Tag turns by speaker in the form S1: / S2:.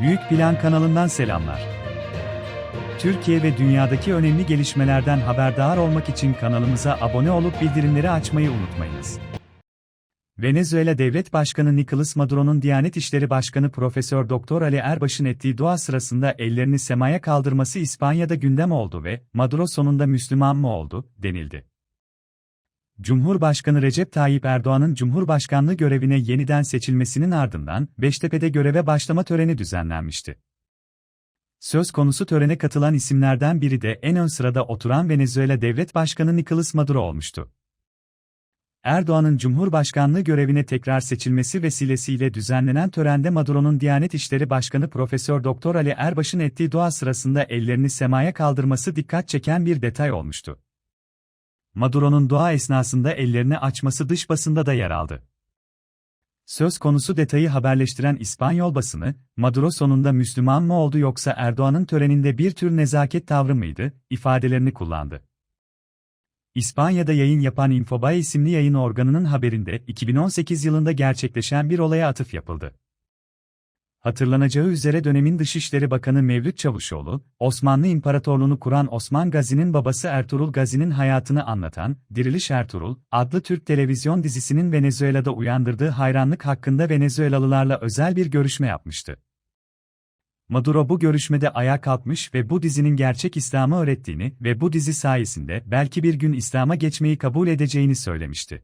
S1: Büyük Plan kanalından selamlar. Türkiye ve dünyadaki önemli gelişmelerden haberdar olmak için kanalımıza abone olup bildirimleri açmayı unutmayınız. Venezuela Devlet Başkanı Nicolas Maduro'nun Diyanet İşleri Başkanı Profesör Doktor Ali Erbaş'ın ettiği dua sırasında ellerini semaya kaldırması İspanya'da gündem oldu ve Maduro sonunda Müslüman mı oldu denildi. Cumhurbaşkanı Recep Tayyip Erdoğan'ın Cumhurbaşkanlığı görevine yeniden seçilmesinin ardından Beştepe'de göreve başlama töreni düzenlenmişti. Söz konusu törene katılan isimlerden biri de en ön sırada oturan Venezuela Devlet Başkanı Nicolas Maduro olmuştu. Erdoğan'ın Cumhurbaşkanlığı görevine tekrar seçilmesi vesilesiyle düzenlenen törende Maduro'nun Diyanet İşleri Başkanı Profesör Doktor Ali Erbaş'ın ettiği dua sırasında ellerini semaya kaldırması dikkat çeken bir detay olmuştu. Maduro'nun dua esnasında ellerini açması dış basında da yer aldı. Söz konusu detayı haberleştiren İspanyol basını, Maduro sonunda Müslüman mı oldu yoksa Erdoğan'ın töreninde bir tür nezaket tavrı mıydı, ifadelerini kullandı. İspanya'da yayın yapan Infobay isimli yayın organının haberinde 2018 yılında gerçekleşen bir olaya atıf yapıldı. Hatırlanacağı üzere dönemin Dışişleri Bakanı Mevlüt Çavuşoğlu, Osmanlı İmparatorluğunu kuran Osman Gazi'nin babası Ertuğrul Gazi'nin hayatını anlatan Diriliş Ertuğrul adlı Türk televizyon dizisinin Venezuela'da uyandırdığı hayranlık hakkında Venezuelalılarla özel bir görüşme yapmıştı. Maduro bu görüşmede ayağa kalkmış ve bu dizinin gerçek İslam'ı öğrettiğini ve bu dizi sayesinde belki bir gün İslam'a geçmeyi kabul edeceğini söylemişti.